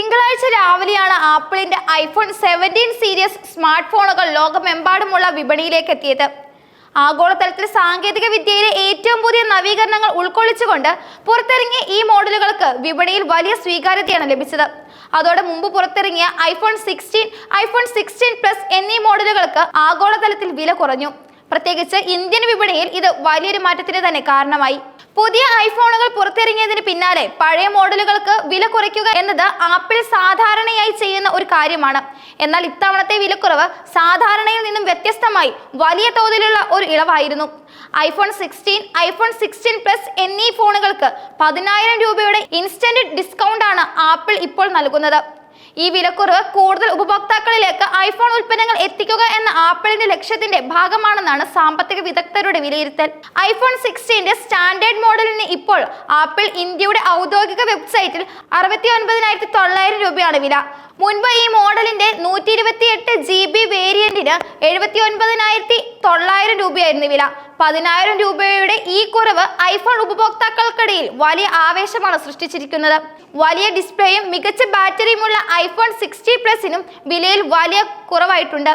തിങ്കളാഴ്ച രാവിലെയാണ് ആപ്പിളിന്റെ ഐഫോൺ സെവന്റീൻ സീരീസ് സ്മാർട്ട് ഫോണുകൾ ലോകമെമ്പാടുമുള്ള വിപണിയിലേക്ക് എത്തിയത് ആഗോളതലത്തിൽ സാങ്കേതിക വിദ്യയിലെ ഏറ്റവും പുതിയ നവീകരണങ്ങൾ ഉൾക്കൊള്ളിച്ചുകൊണ്ട് പുറത്തിറങ്ങിയ ഈ മോഡലുകൾക്ക് വിപണിയിൽ വലിയ സ്വീകാര്യതയാണ് ലഭിച്ചത്. അതോടെ മുമ്പ് പുറത്തിറങ്ങിയ iPhone sixteen iPhone sixteen plus എന്നീ മോഡലുകൾക്ക് ആഗോളതലത്തിൽ വില കുറഞ്ഞു. പ്രത്യേകിച്ച് ഇന്ത്യൻ വിപണിയിൽ ഇത് വലിയൊരു മാറ്റത്തിന് തന്നെ കാരണമായി. പുതിയ ഐഫോണുകൾ പുറത്തിറങ്ങിയതിന് പിന്നാലെ പഴയ മോഡലുകൾക്ക് വില കുറയ്ക്കുക എന്നത് ആപ്പിൾ സാധാരണയായി ചെയ്യുന്ന ഒരു കാര്യമാണ്. എന്നാൽ ഇത്തവണത്തെ വിലക്കുറവ് സാധാരണയിൽ നിന്നും വ്യത്യസ്തമായി വലിയ തോതിലുള്ള ഒരു ഇളവായിരുന്നു. IPhone sixteen iPhone sixteen plus എന്നീ ഫോണുകൾക്ക് പതിനായിരം രൂപയുടെ ഇൻസ്റ്റന്റ് ഡിസ്കൗണ്ട് ആണ് ആപ്പിൾ ഇപ്പോൾ നൽകുന്നത്. ഈ വിലക്കുറവ് കൂടുതൽ ഉപഭോക്താക്കളിലേക്ക് ഐഫോൺ ഉൽപ്പന്നങ്ങൾ എത്തിക്കുക എന്ന ആപ്പിളിന്റെ ലക്ഷ്യത്തിന്റെ ഭാഗമാണെന്നാണ് സാമ്പത്തിക വിദഗ്ധരുടെ വിലയിരുത്തൽ. ഐഫോൺ സിക്സ്റ്റീന്റെ സ്റ്റാൻഡേർഡ് മോഡലിന് ഇപ്പോൾ ആപ്പിൾ ഇന്ത്യയുടെ ഔദ്യോഗിക വെബ്സൈറ്റിൽ അറുപത്തി ഒൻപതിനായിരത്തി തൊള്ളായിരം രൂപയാണ് വില. മുൻപ് ഈ മോഡലിന്റെ നൂറ്റി ഇരുപത്തി എട്ട് ജി ബി വേരിയന്റിന് എഴുപത്തി ഒൻപതിനായിരത്തി തൊള്ളായിരം രൂപയായിരുന്നു വില. പതിനായിരം രൂപയുടെ ഈ കുറവ് ഐഫോൺ ഉപഭോക്താക്കൾക്കിടയിൽ വലിയ ആവേശമാണ് സൃഷ്ടിച്ചിരിക്കുന്നത്. വലിയ ഡിസ്പ്ലേയും മികച്ച ബാറ്ററിയുമുള്ള ഐഫോൺ സിക്സ്റ്റി പ്ലസിനും വിലയിൽ വലിയ കുറവായിട്ടുണ്ട്.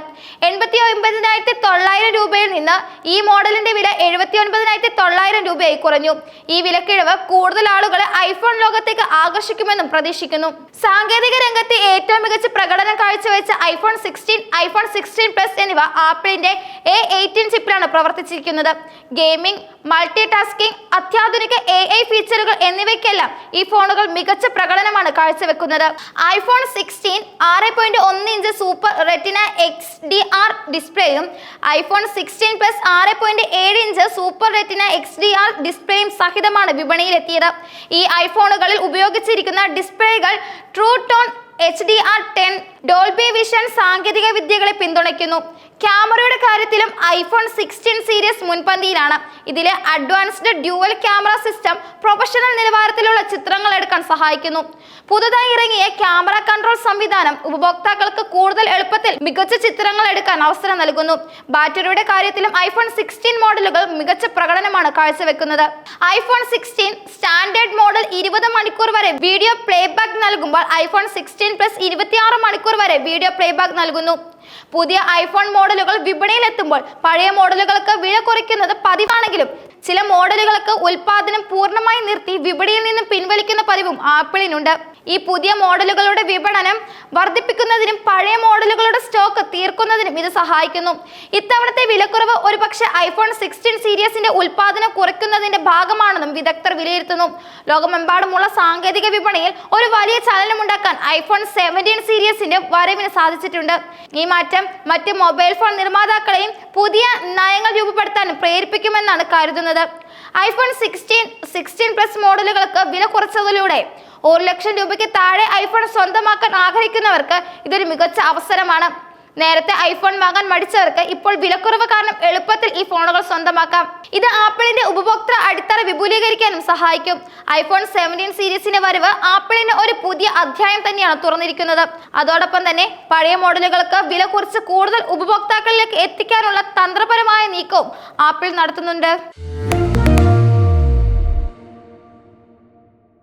എൺപത്തി ഒൻപതിനായിരത്തി തൊള്ളായിരം രൂപയിൽ നിന്ന് ഈ മോഡലിന്റെ വില എഴുപത്തി ഒൻപതിനായിരത്തി തൊള്ളായിരം രൂപയായി കുറഞ്ഞു. ഈ വിലക്കിഴവ് കൂടുതൽ ആളുകളെ ഐഫോൺ ലോകത്തേക്ക് ആകർഷിക്കുമെന്നും പ്രതീക്ഷിക്കുന്നു. സാങ്കേതിക രംഗത്ത് ഏറ്റവും മികച്ച പ്രകടനം കാഴ്ചവെച്ച iPhone sixteen iPhone sixteen plus എന്നിവ ആപ്പിളിന്റെ എ എയ്റ്റീൻ ചിപ്പിലാണ് പ്രവർത്തിച്ചിരിക്കുന്നത്. ഗെയിമിംഗ് മൾട്ടി ടാസ്കിംഗ് അത്യാധുനിക എ ഐ ഫീച്ചറുകൾ എന്നിവയ്ക്കെല്ലാം ഈ ഫോണുകൾ മികച്ച പ്രകടനമാണ് കാഴ്ചവെക്കുന്നത്. ഐഫോൺ സിക്സ്റ്റീൻ ആറ് പോയിന്റ് ഒന്ന് inch super retina X D R ഡിസ്പ്ലേയും iPhone sixteen plus ആറ് പോയിന്റ് ഏഴ് inch super retina X D R ഡിസ്പ്ലേയും സഹിതമാണ് വിപണിയിലെത്തിയത്. ഈ ഐഫോണുകളിൽ ഉപയോഗിച്ചിരിക്കുന്ന ഡിസ്പ്ലേകൾ true tone H D R ten Dolby vision സാങ്കേതിക വിദ്യകളെ പിന്തുണയ്ക്കുന്നു. ക്യാമറയുടെ കാര്യത്തിലും ഐഫോൺ സിക്സ്റ്റീൻ സീരീസ് മുൻപന്തിയിലാണ്. ഇതിലെ advanced dual camera system professional നിലവാരത്തിലുള്ള ചിത്രങ്ങൾ എടുക്കാൻ സഹായിക്കുന്നു. പുതുതായി ഇറങ്ങിയ ക്യാമറ കൺട്രോൾ സംവിധാനം ഉപഭോക്താക്കൾക്ക് കൂടുതൽ എളുപ്പത്തിൽ മികച്ച ചിത്രങ്ങൾ എടുക്കാൻ അവസരം നൽകുന്നു. ബാറ്ററിയുടെ കാര്യത്തിലും ഐഫോൺ സിക്സ്റ്റീൻ മോഡലുകൾ മികച്ച പ്രകടനമാണ് കാഴ്ചവെക്കുന്നത്. ഐഫോൺ സിക്സ്റ്റീൻ സ്റ്റാൻഡേർഡ് മോഡൽ ഇരുപത് മണിക്കൂർ വരെ വീഡിയോ പ്ലേബാക്ക് നൽകുമ്പോൾ ഐഫോൺ സിക്സ്റ്റീൻ പ്ലസ് ഇരുപത്തിയാറ് മണിക്കൂർ വരെ വീഡിയോ പ്ലേബാക്ക് നൽകുന്നു. പുതിയ ഐഫോൺ മോഡലുകൾ വിപണിയിലെത്തുമ്പോൾ പഴയ മോഡലുകൾക്ക് വില കുറയ്ക്കുന്നത് പതിവാണെങ്കിലും ചില മോഡലുകൾക്ക് ഉൽപാദനം പൂർണമായി നിർത്തി വിപണിയിൽ നിന്ന് പിൻവലിക്കുന്ന പതിവും ആപ്പിളിനുണ്ട്. ഈ പുതിയ മോഡലുകളുടെ വിപണനം വർദ്ധിപ്പിക്കുന്നതിനും പഴയ മോഡലുകളുടെ സ്റ്റോക്ക് തീർക്കുന്നതിനും ഇത് സഹായിക്കുന്നു. ഇത്തവണത്തെ വിലക്കുറവ് ഒരുപക്ഷെ ഐഫോൺ സിക്സ്റ്റീൻ സീരീസിന്റെ ഉൽപാദനം കുറയ്ക്കുന്നതിന്റെ ഭാഗമാണെന്നും വിദഗ്ധർ വിലയിരുത്തുന്നു. ലോകമെമ്പാടുമുള്ള സാങ്കേതിക വിപണിയിൽ ഒരു വലിയ ചലനമുണ്ടാക്കാൻ ഐഫോൺ സെവന്റീൻ സീരീസിന്റെ വരവിന് സാധിച്ചിട്ടുണ്ട്. ഈ മാറ്റം മറ്റ് മൊബൈൽ ഫോൺ നിർമ്മാതാക്കളെയും പുതിയ നയങ്ങൾ രൂപപ്പെടുത്താൻ പ്രേരിപ്പിക്കുമെന്നാണ് കരുതുന്നത്. ഐഫോൺ സിക്സ്റ്റീൻ സിക്സ്റ്റീൻ പ്ലസ് മോഡലുകൾക്ക് വില കുറച്ചതിലൂടെ ഒരു ലക്ഷം രൂപയ്ക്ക് താഴെ ഐഫോൺ സ്വന്തമാക്കാൻ ആഗ്രഹിക്കുന്നവർക്ക് ഇതൊരു മികച്ച അവസരമാണ്. നേരത്തെ ഐഫോൺ വാങ്ങാൻ മടിച്ചവർക്ക് ഇപ്പോൾ വിലക്കുറവ് കാരണം എളുപ്പത്തിൽ ഈ ഫോണുകൾ സ്വന്തമാക്കാം. ഇത് ആപ്പിളിന്റെ ഉപഭോക്തൃ അടിത്തറ വിപുലീകരിക്കാനും സഹായിക്കും. ഐഫോൺ സെവന്റീൻ സീരീസിന്റെ വരവ് ആപ്പിളിന് ഒരു പുതിയ അധ്യായം തന്നെയാണ് തുറന്നിരിക്കുന്നത്. അതോടൊപ്പം തന്നെ പഴയ മോഡലുകൾക്ക് വില കുറച്ച് കൂടുതൽ ഉപഭോക്താക്കളിലേക്ക് എത്തിക്കാനുള്ള തന്ത്രപരമായ നീക്കവും ആപ്പിൾ നടത്തുന്നുണ്ട്.